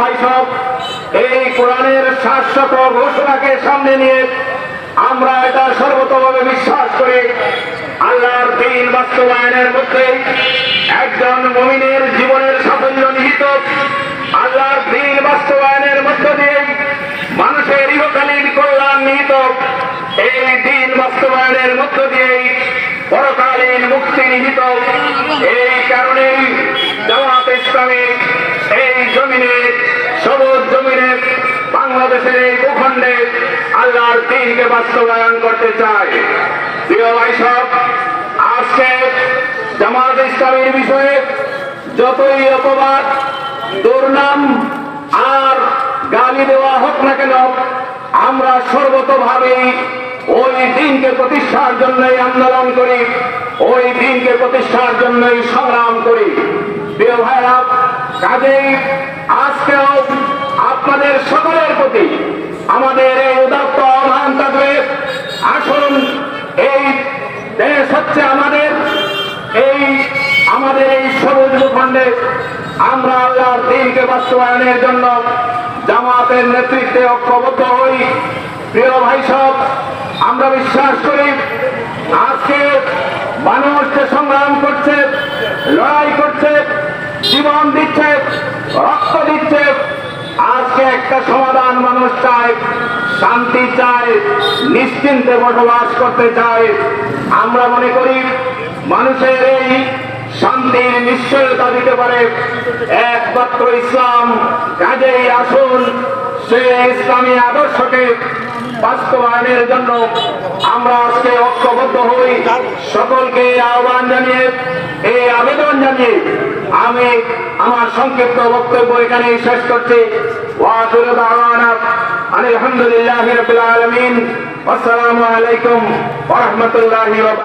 ভাই সব এই কোরআনের শাশ্বত ঘোষণাকে সামনে নিয়ে আমরা এটা সর্বতভাবে বিশ্বাস করি। আল্লাহর দিন বাস্তবায়নের মধ্যে একজন মমিনের জীবনের সাফল্য নিহিত। আল্লাহর দিন বাস্তবায়নের মধ্য দিয়ে মানুষের ইহকালীন কল্যাণ নিহিত। এই দিন বাস্তবায়নের মধ্য দিয়েই পরকালীন মুক্তি নিহিত। এই কারণেই জামাত ইসলামী জমিনে, সবুজ জমিনে বাংলাদেশের এই ভূখণ্ডে আল্লাহর দিনকে বাস্তবায়ন করতে চায় প্রিয় ভাই সব, আজকে জামাত ইসলামের বিষয়ে যতই অপবাদ, দুর্নাম আর গালি দেওয়া হোক না কেন, আমরা সর্বতভাবেই ওই দিনকে প্রতিষ্ঠার জন্যই আন্দোলন করি, ওই দিনকে প্রতিষ্ঠার জন্যই সংগ্রাম করি। প্রিয় ভাইরা কাজেই আজকেও আপনাদের সকলের প্রতি আমাদের এই উদাত্ত আহ্বান থাকবে। আসুন, এই দেশ হচ্ছে আমাদের, এই আমাদের এই সবুজ ভূখণ্ডে আমরা আল্লাহর দিনকে বাস্তবায়নের জন্য জামাতের নেতৃত্বে ঐক্যবদ্ধ হই। প্রিয় ভাই সব আমরা বিশ্বাস করি আজকে মানুষ সংগ্রাম করছে, লড়াই জীবন দিচ্ছে রক্ত দিচ্ছে আজকে একটা সমাধান মানুষ চায়, শান্তি চায়, নিশ্চিন্তে বসবাস করতে চায়। আমরা মনে করি মানুষের এই শান্তির নিশ্চয়তা দিতে পারে। একমাত্র ইসলাম কাজেই আসুন, সে ইসলামী আদর্শকে বাস্তবায়নের জন্য আমরা আজকে ঐক্যবদ্ধ হই। সকলকে আহ্বান জানিয়ে, এই আবেদন জানিয়ে আমি আমার সংক্ষিপ্ত বক্তব্য এখানে শেষ করছি। আলহামদুলিল্লাহ রবিল আলমিন। আসসালামু আলাইকুম ওরহমতুল্লাহ